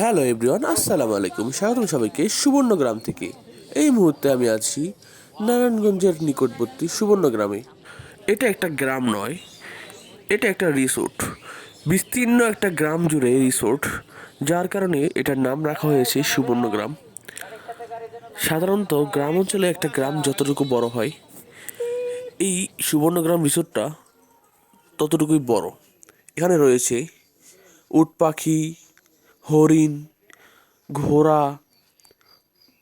Hello everyone, আসসালামু আলাইকুম। স্বাগতম সবাইকে সুবর্ণগ্রাম থেকে। এই মুহূর্তে আমি আছি নারায়ণগঞ্জের নিকটবর্তী সুবর্ণগ্রামে এটা একটা গ্রাম নয়, এটা একটা রিসোর্ট। বিস্তীর্ণ একটা গ্রাম জুড়ে রিসোর্ট, যার কারণে এটার নাম রাখা হয়েছে সুবর্ণগ্রাম সাধারণত গ্রাম অঞ্চলে একটা গ্রাম যতটুকু বড় হয়, এই সুবর্ণগ্রাম রিসোর্টটা ততটুকুই বড়। এখানে রয়েছে উট পাখি হরিণ, ঘোড়া,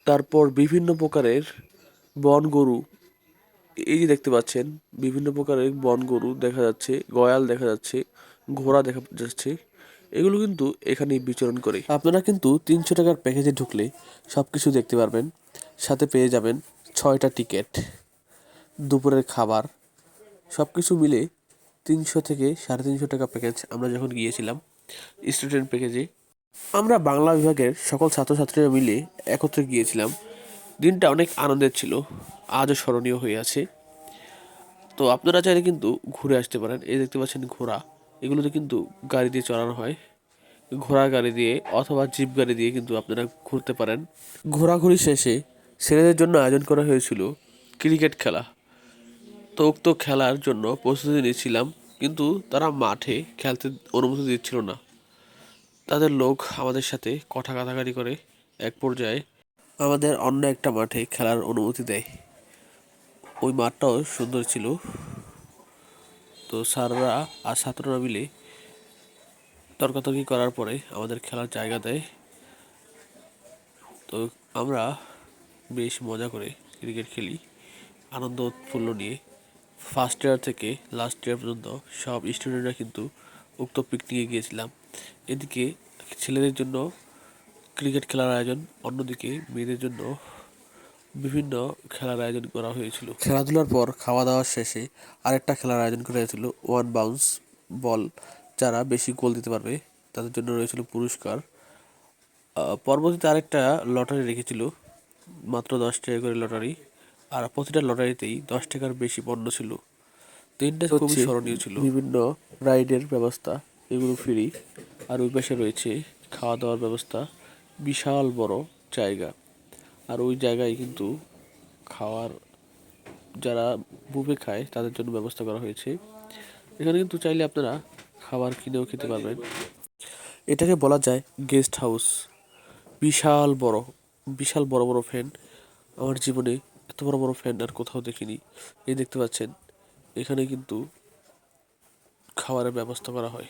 তারপর বিভিন্ন প্রকারের বন গরু। এই যে দেখতে পাচ্ছেন, বিভিন্ন প্রকারের বন গরু দেখা যাচ্ছে, গয়াল দেখা যাচ্ছে, ঘোড়া দেখা যাচ্ছে। এগুলো কিন্তু এখানেই বিচরণ করে। আপনারা কিন্তু তিনশো টাকার প্যাকেজে ঢুকলে সব কিছু দেখতে পারবেন। সাথে পেয়ে যাবেন ছয়টা টিকিট দুপুরের খাবার। সব কিছু মিলে তিনশো থেকে সাড়ে তিনশো টাকা প্যাকেজ আমরা যখন গিয়েছিলাম স্টুডেন্ট প্যাকেজে আমরা বাংলা বিভাগের সকল ছাত্রছাত্রীরা মিলে একত্রে গিয়েছিলাম। দিনটা অনেক আনন্দের ছিল। আজও স্মরণীয় হয়ে আছে। তো আপনারা চাইলে কিন্তু ঘুরে আসতে পারেন। এই দেখতে পাচ্ছেন ঘোড়া। এগুলোতে কিন্তু গাড়ি দিয়ে চড়ানো হয়। ঘোড়া গাড়ি দিয়ে অথবা জিপ গাড়ি দিয়ে কিন্তু আপনারা ঘুরতে পারেন। ঘোরাঘুরি শেষে ছেলেদের জন্য আয়োজন করা হয়েছিল ক্রিকেট খেলা। তো উক্ত খেলার জন্য প্রস্তুতি নিয়েছিলাম, কিন্তু তারা মাঠে খেলতে অনুমতি দিচ্ছিল না। তাদের লোক আমাদের সাথে কথা কাটাকাটি করে এক পর্যায়ে আমাদের অন্য একটা মাঠে খেলার অনুমতি দেয়। ওই মাঠটাও সুন্দর ছিল। তো স্যাররা আর ছাত্ররা মিলে তর্কাতর্কি করার পরে আমাদের খেলার জায়গা দেয়। তো আমরা বেশ মজা করে ক্রিকেট খেলি। আনন্দ উৎফুল্ল নিয়ে ফার্স্ট ইয়ার থেকে লাস্ট ইয়ার পর্যন্ত সব স্টুডেন্টরা কিন্তু উক্ত পিকনিকে গিয়েছিলাম। এদিকে ছেলেদের জন্য ক্রিকেট খেলার আয়োজন, অন্যদিকে মেয়েদের জন্য বিভিন্ন খেলার আয়োজন করা হয়েছিল। খেলাধুলার পর খাওয়া দাওয়া শেষে আরেকটা খেলার আয়োজন করা হয়েছিল ওয়ান বাউন্স বল যারা বেশি গোল দিতে পারবে, তাদের জন্য রয়েছিল পুরস্কার। পরবর্তীতে আরেকটা লটারি রেখেছিল, মাত্র দশ টাকা করে লটারি। আর প্রতিটা লটারিতেই দশ টাকার বেশি পণ্য ছিল। তিনটা খুবই স্মরণীয় ছিল। বিভিন্ন রাইডের ব্যবস্থা এগুলো ফ্রি। আর ওই পাশে রয়েছে খাওয়া দাওয়ার ব্যবস্থা। বিশাল বড় জায়গা। আর ওই জায়গায় কিন্তু খাওয়ার যারা বুফে খায় তাদের জন্য ব্যবস্থা করা হয়েছে। এখানে কিন্তু চাইলে আপনারা খাবার কিনেও খেতে পারবেন। এটাকে বলা যায় গেস্ট হাউস। বিশাল বড় বিশাল বড় বড় ফ্যান আমার জীবনে এত বড় বড় ফ্যান আর কোথাও দেখিনি। এই দেখতে পাচ্ছেন এখানে কিন্তু খাবারের ব্যবস্থা করা হয়।